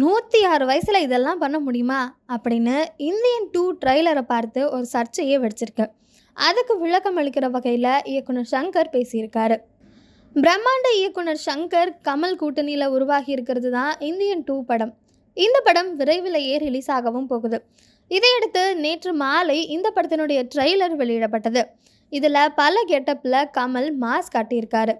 நூற்றி ஆறு வயசில் இதெல்லாம் பண்ண முடியுமா? அப்படின்னு இந்தியன் டூ ட்ரெய்லரை பார்த்து ஒரு சர்ச்சையே வெடிச்சிருக்கு. அதுக்கு விளக்கம் அளிக்கிற வகையில் இயக்குனர் சங்கர் பேசியிருக்காரு. பிரம்மாண்ட இயக்குனர் சங்கர் கமல் கூட்டணியில் உருவாகி இருக்கிறது தான் இந்தியன் டூ படம். இந்த படம் விரைவிலேயே ரிலீஸ் ஆகவும் போகுது. இதையடுத்து நேற்று மாலை இந்த படத்தினுடைய ட்ரெய்லர் வெளியிடப்பட்டது. இதில் பல கெட்டப்பில் கமல் மாஸ் காட்டியிருக்காரு.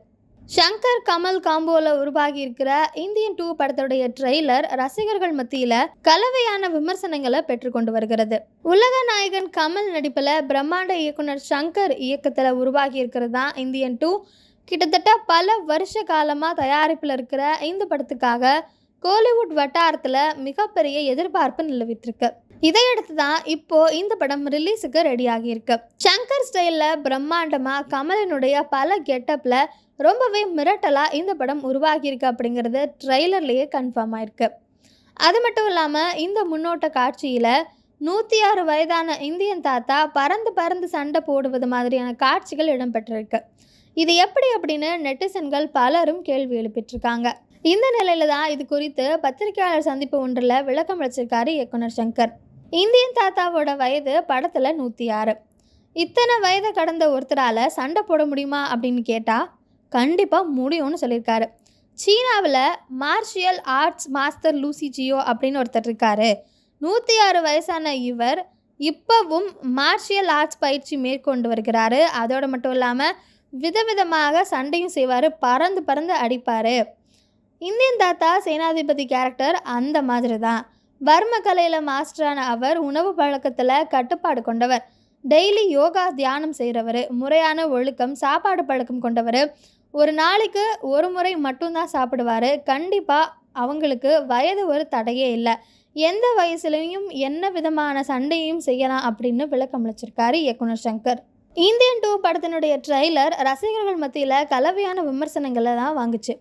ஷங்கர் கமல் காம்போல உருவாகி இருக்கிற இந்தியன் டூ படத்துடைய ட்ரெய்லர் ரசிகர்கள் மத்தியில கலவையான விமர்சனங்களை பெற்றுக்கொண்டு வருகிறது. உலக நாயகன் கமல் நடிப்பில் பிரம்மாண்ட இயக்குனர் ஷங்கர் இயக்கத்தில் உருவாகி இருக்கிறது தான் இந்தியன் டூ. கிட்டத்தட்ட பல வருஷ காலமாக தயாரிப்பில் இருக்கிற இந்த படத்துக்காக கோலிவுட் வட்டாரத்தில் மிகப்பெரிய எதிர்பார்ப்பு நிலவிட்டிருக்கு இதையடுத்து தான் இப்போ இந்த படம் ரிலீஸுக்கு ரெடி ஆகியிருக்கு. ஷங்கர் ஸ்டைலில் பிரம்மாண்டமாக கமலினுடைய பல கெட்டப்பில் ரொம்பவே மிரட்டலாக இந்த படம் உருவாகியிருக்கு அப்படிங்கிறது ட்ரெய்லர்லேயே கன்ஃபார்ம் ஆயிருக்கு. அது மட்டும் இல்லாமல் இந்த முன்னோட்ட காட்சியில் நூற்றி ஆறு வயதான இந்தியன் தாத்தா பறந்து பறந்து சண்டை போடுவது மாதிரியான காட்சிகள் இடம்பெற்றிருக்கு. இது எப்படி அப்படின்னு நெட்டிசன்கள் பலரும் கேள்வி எழுப்பிட்டிருக்காங்க. இந்த நிலையில தான் இது குறித்து பத்திரிகையாளர் சந்திப்பு ஒன்றில் விளக்கம் அளிச்சிருக்காரு இயக்குனர் சங்கர். இந்தியன் தாத்தாவோட வயது படத்தில் நூற்றி ஆறு. இத்தனை வயதை கடந்த ஒருத்தரால் சண்டை போட முடியுமா அப்படின்னு கேட்டால் கண்டிப்பாக முடியும்னு சொல்லியிருக்காரு. சீனாவில் மார்ஷியல் ஆர்ட்ஸ் மாஸ்டர் லூசி ஜியோ அப்படின்னு ஒருத்தர் இருக்காரு. நூற்றி ஆறு வயசான இவர் இப்போவும் மார்ஷியல் ஆர்ட்ஸ் பயிற்சி மேற்கொண்டு வருகிறாரு. அதோடு மட்டும் இல்லாமல் விதவிதமாக சண்டையும் செய்வார். பறந்து பறந்து அடிப்பார். இந்தியன் தாத்தா சேனாதிபதி கேரக்டர் அந்த மாதிரி தான் வர்ம கலையில் மாஸ்டரான அவர் உணவு பழக்கத்தில் கட்டுப்பாடு கொண்டவர். டெய்லி யோகா தியானம் செய்கிறவர் முறையான ஒழுக்கம் சாப்பாடு பழக்கம் கொண்டவர். ஒரு நாளைக்கு ஒரு முறை மட்டும்தான் சாப்பிடுவார். கண்டிப்பாக அவங்களுக்கு வயது ஒரு தடையே இல்லை. எந்த வயசுலையும் என்ன விதமான சண்டையும் செய்யலாம் அப்படின்னு விளக்கமளிச்சிருக்காரு இயக்குனர் சங்கர். இந்தியன் டூ படத்தினுடைய ட்ரெய்லர் ரசிகர்கள் மத்தியில் கலவையான விமர்சனங்களை தான் வாங்குச்சு.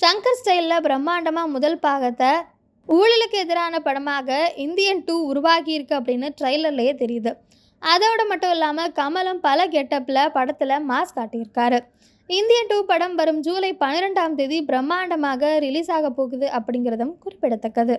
சங்கர் ஸ்டைலில் பிரம்மாண்டமாக முதல் பாகத்தை ஊழலுக்கு எதிரான படமாக இந்தியன் டூ உருவாகியிருக்கு அப்படின்னு ட்ரெய்லர்லேயே தெரியுது. அதோட மட்டும் இல்லாமல் கமலும் பல கெட்டப்பில் படத்தில் மாஸ் காட்டியிருக்காரு. இந்தியன் டூ படம் வரும் ஜூலை பன்னிரெண்டாம் தேதி பிரம்மாண்டமாக ரிலீஸ் ஆக போகுது அப்படிங்கிறதும் குறிப்பிடத்தக்கது.